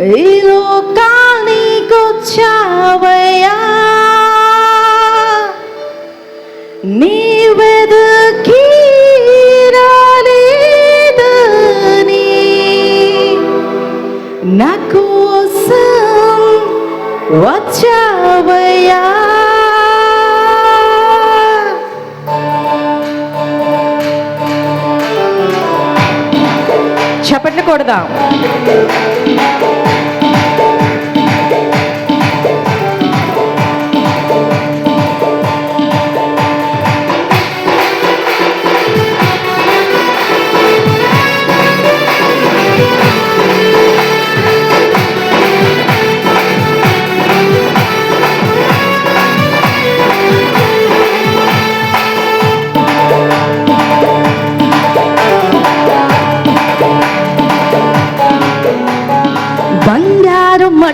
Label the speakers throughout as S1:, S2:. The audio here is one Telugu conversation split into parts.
S1: ఈ లోకానికొచ్చావయ్యా నీవెదకీరాలేదని నా కోసం వచ్చావయ్యా చెప్పట్లు కొడదాం.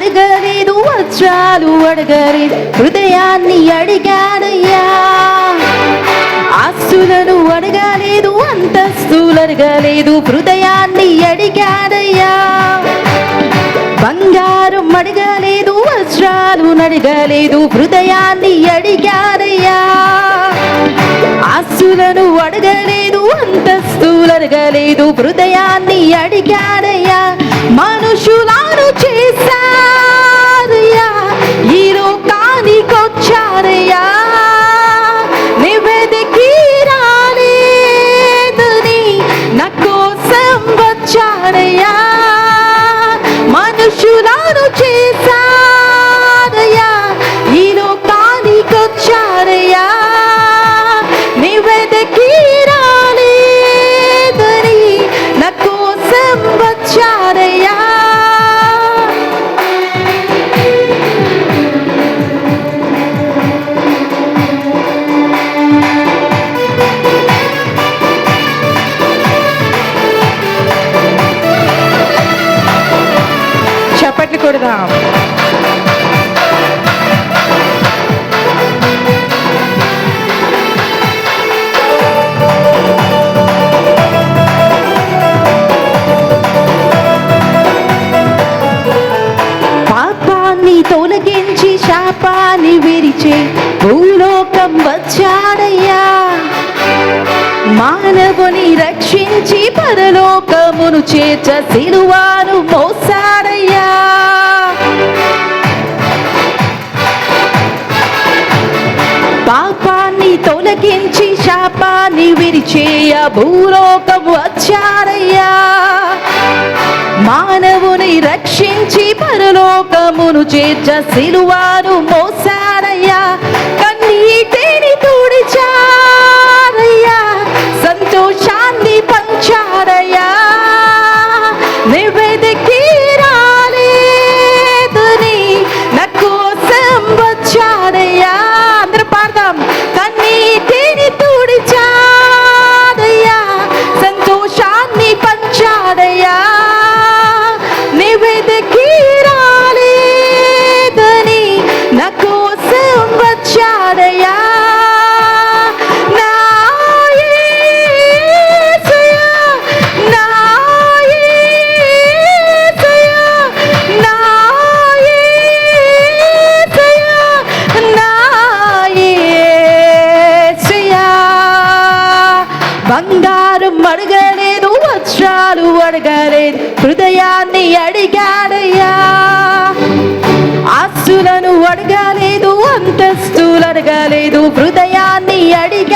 S1: అడగలేదు వజ్రాలు అడగలేదు హృదయాన్ని అడిగానయ్యా. ఆస్తులను అడగలేదు అంతస్తులు అడగలేదు హృదయాన్ని అడిగానయ్యా. బంగారం అడగలేదు వజ్రాలు అడగలేదు హృదయాన్ని అడిగానయ్యా. ఆస్తులను అడగలేదు అంతస్తులు అడగలేదు హృదయాన్ని అడిగాడయ్యా మనుషులను చేశా మనుషులను శాపాన్ని విరిచే భూలోకం వచ్చాడయ్యా. మానవుని రక్షించి పరలోకమును చేర్చ సిలువాను మోసాడయ్యా. పాపాన్ని తొలగించి శాపాన్ని విరిచేయ భూలోకం వచ్చాడయ్యా. మానవుని రక్షించి పరలోకమును చేర్చ సిలువాను మోసారయ్యా. అడగలేదు వజ్రాలు అడగలేదు. హృదయాన్ని అడిగాడయ్యా ఆస్తులను అడగలేదు అంతస్తులు అడగలేదు. హృదయాన్ని అడిగా